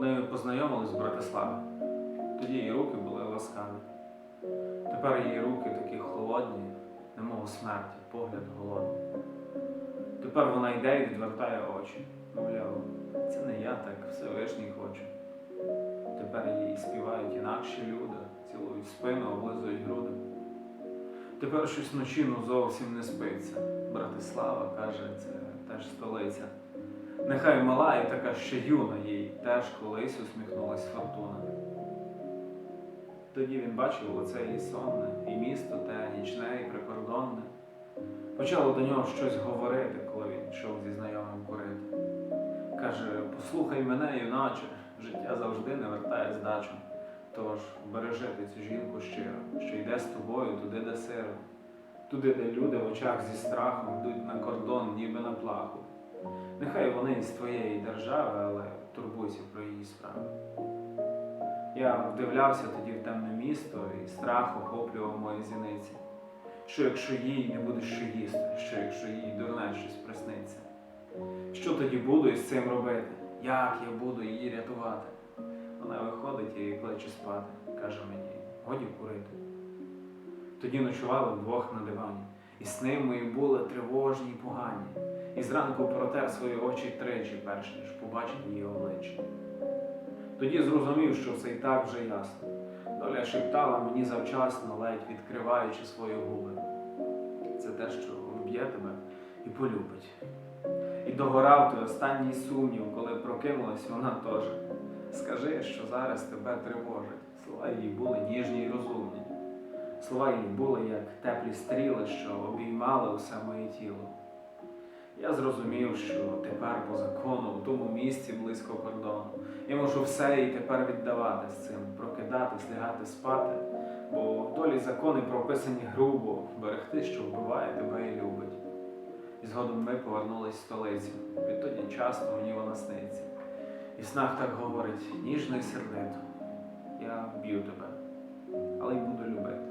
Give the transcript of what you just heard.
Вони познайомились в Братиславі. Тоді її руки були ласкаві. Тепер її руки такі холодні, немов смерті, погляд голодний. Тепер вона йде і відвертає очі. Мовляв, це не я так Всевишній хочу. Тепер їй співають інакші люди, цілують спину, облизують груди. Тепер щось вночі ну зовсім не спиться. Братислава каже, це теж столиця. Нехай мала і така ще юна їй теж колись усміхнулась фортуна. Тоді він бачив оце її сонне, і місто те нічне, і прикордонне. Почало до нього щось говорити, коли він йшов зі знайомим курити. Каже, послухай мене, юначе, життя завжди не вертає здачу. Тож бережи ти цю жінку щиро, що йде з тобою туди, де сиро, туди, де люди в очах зі страхом йдуть на кордон, ніби на плаху. Нехай вони з твоєї держави, але турбуйся про її справи. Я вдивлявся тоді в темне місто, і страх охоплював мої зіниці. Що якщо їй не буде що їсти, що якщо їй дурне щось присниться? Що тоді буду із цим робити? Як я буду її рятувати? Вона виходить і кличе спати, каже мені, годі курити. Тоді ночували вдвох на дивані, і сни мої були тривожні й погані, і зранку протер свої очі тричі, перш ніж побачив її обличчя. Тоді зрозумів, що все і так вже ясно. Доля шептала мені завчасно, ледь відкриваючи свої губи. Це те, що вб'є тебе і полюбить. І догорав той останній сумнів, коли прокинулась вона теж. Скажи, що зараз тебе тривожить. Слова її були ніжні й розумні. Слова її були як теплі стріли, що обіймали усе моє тіло. Я зрозумів, що тепер по закону, у тому місці близько кордону, я можу все і тепер віддавати з цим, прокидатись, лягати спати, бо в долі закони прописані грубо, берегти, що вбиває тебе і любить. І згодом ми повернулись в столицю. Відтоді часто мені вона сниться. І в снах так говорить ніжно і сердито. Я вб'ю тебе, але й буду любити.